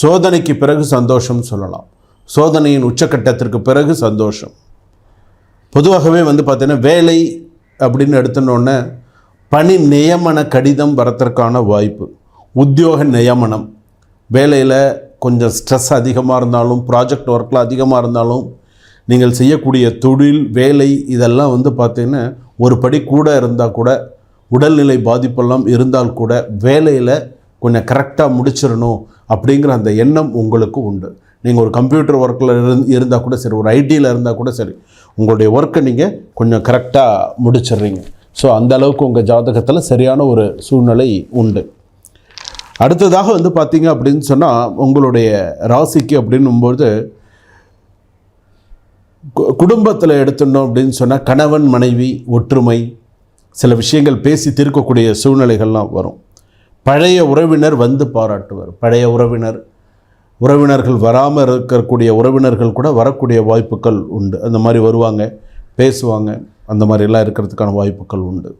சோதனைக்கு பிறகு சந்தோஷம் சொல்லலாம். சோதனையின் உச்சக்கட்டத்திற்கு பிறகு சந்தோஷம். பொதுவாகவே வந்து பார்த்தீங்கன்னா வேலை அப்படின்னு எடுத்துனோடனே பணி நியமன கடிதம் வரத்திற்கான வாய்ப்பு. உத்தியோக நியமனம். வேலையில் கொஞ்சம் ஸ்ட்ரெஸ் அதிகமாக இருந்தாலும் ப்ராஜெக்ட் ஒர்க்கில் அதிகமாக இருந்தாலும் நீங்கள் செய்யக்கூடிய தொழில் வேலை இதெல்லாம் வந்து பார்த்தீங்கன்னா ஒரு படி கூட இருந்தால் கூட உடல்நிலை பாதிப்பெல்லாம் இருந்தால் கூட வேலையில் கொஞ்சம் கரெக்டாக முடிச்சிடணும் அப்படிங்கிற அந்த எண்ணம் உங்களுக்கு உண்டு. நீங்கள் ஒரு கம்ப்யூட்டர் ஒர்க்கில் இருந்து இருந்தால் கூட சரி ஒரு ஐடியில் இருந்தால் கூட சரி உங்களுடைய ஒர்க்கை நீங்கள் கொஞ்சம் கரெக்டாக முடிச்சிடுறீங்க. ஸோ அந்த அளவுக்கு உங்கள் ஜாதகத்தில் சரியான ஒரு சூழ்நிலை உண்டு. அடுத்ததாக வந்து பார்த்தீங்க அப்படின்னு சொன்னால் உங்களுடைய ராசிக்கு அப்படின்னும்போது குடும்பத்தில் எடுத்துட்டோம் அப்படின்னு சொன்னால் கணவன் மனைவி ஒற்றுமை சில விஷயங்கள் பேசி தீர்க்கக்கூடிய சூழ்நிலைகள்லாம் வரும். பழைய உறவினர் வந்து பாராட்டுவார். பழைய உறவினர் உறவினர்கள் வராமல் இருக்கக்கூடிய உறவினர்கள் கூட வரக்கூடிய வாய்ப்புகள் உண்டு. அந்த மாதிரி வருவாங்க பேசுவாங்க அந்த மாதிரிலாம் இருக்கிறதுக்கான வாய்ப்புகள் உண்டு.